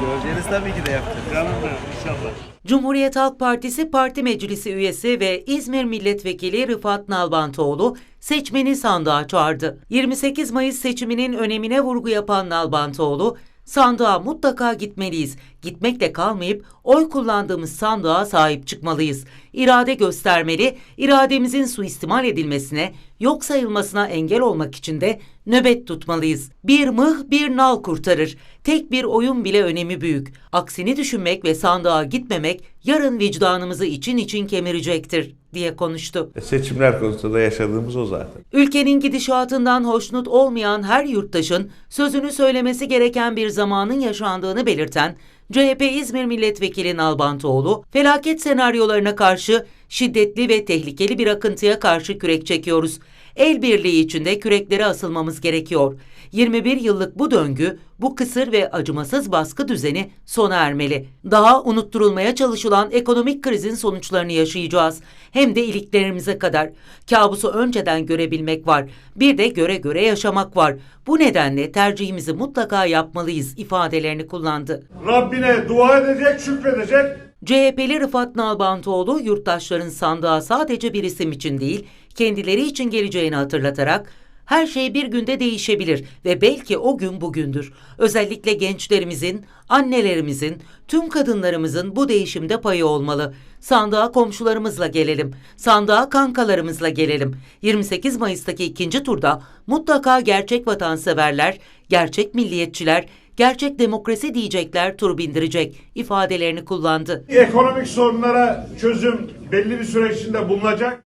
Göreceğiniz tabii ki de yapacağız. Canım benim inşallah. Cumhuriyet Halk Partisi Parti Meclisi üyesi ve İzmir Milletvekili Rıfat Nalbantoğlu seçmeni sandığa çağırdı. 28 Mayıs seçiminin önemine vurgu yapan Nalbantoğlu, sandığa mutlaka gitmeliyiz. Gitmekle kalmayıp oy kullandığımız sandığa sahip çıkmalıyız. İrade göstermeli, irademizin suistimal edilmesine, yok sayılmasına engel olmak için de nöbet tutmalıyız. Bir mıh bir nal kurtarır. Tek bir oyun bile önemi büyük. Aksini düşünmek ve sandığa gitmemek yarın vicdanımızı için için kemirecektir diye konuştu. E, Seçimler konusunda yaşadığımız o zaten. Ülkenin gidişatından hoşnut olmayan her yurttaşın sözünü söylemesi gereken bir zamanın yaşandığını belirten CHP İzmir Milletvekili Nalbantoğlu, felaket senaryolarına karşı şiddetli ve tehlikeli bir akıntıya karşı kürek çekiyoruz. El birliği içinde küreklere asılmamız gerekiyor. 21 yıllık bu döngü, bu kısır ve acımasız baskı düzeni sona ermeli. Daha unutturulmaya çalışılan ekonomik krizin sonuçlarını yaşayacağız. Hem de iliklerimize kadar. Kabusu önceden görebilmek var. Bir de göre göre yaşamak var. Bu nedenle tercihimizi mutlaka yapmalıyız ifadelerini kullandı. Rabbine dua edecek, şükredecek. CHP'li Rıfat Nalbantoğlu yurttaşların sandığa sadece bir isim için değil, kendileri için geleceğini hatırlatarak her şey bir günde değişebilir ve belki o gün bugündür. Özellikle gençlerimizin, annelerimizin, tüm kadınlarımızın bu değişimde payı olmalı. Sandığa komşularımızla gelelim. Sandığa kankalarımızla gelelim. 28 Mayıs'taki ikinci turda mutlaka gerçek vatanseverler, gerçek milliyetçiler, gerçek demokrasi diyecekler tur bindirecek ifadelerini kullandı. Ekonomik sorunlara çözüm belli bir süreç içinde bulunacak.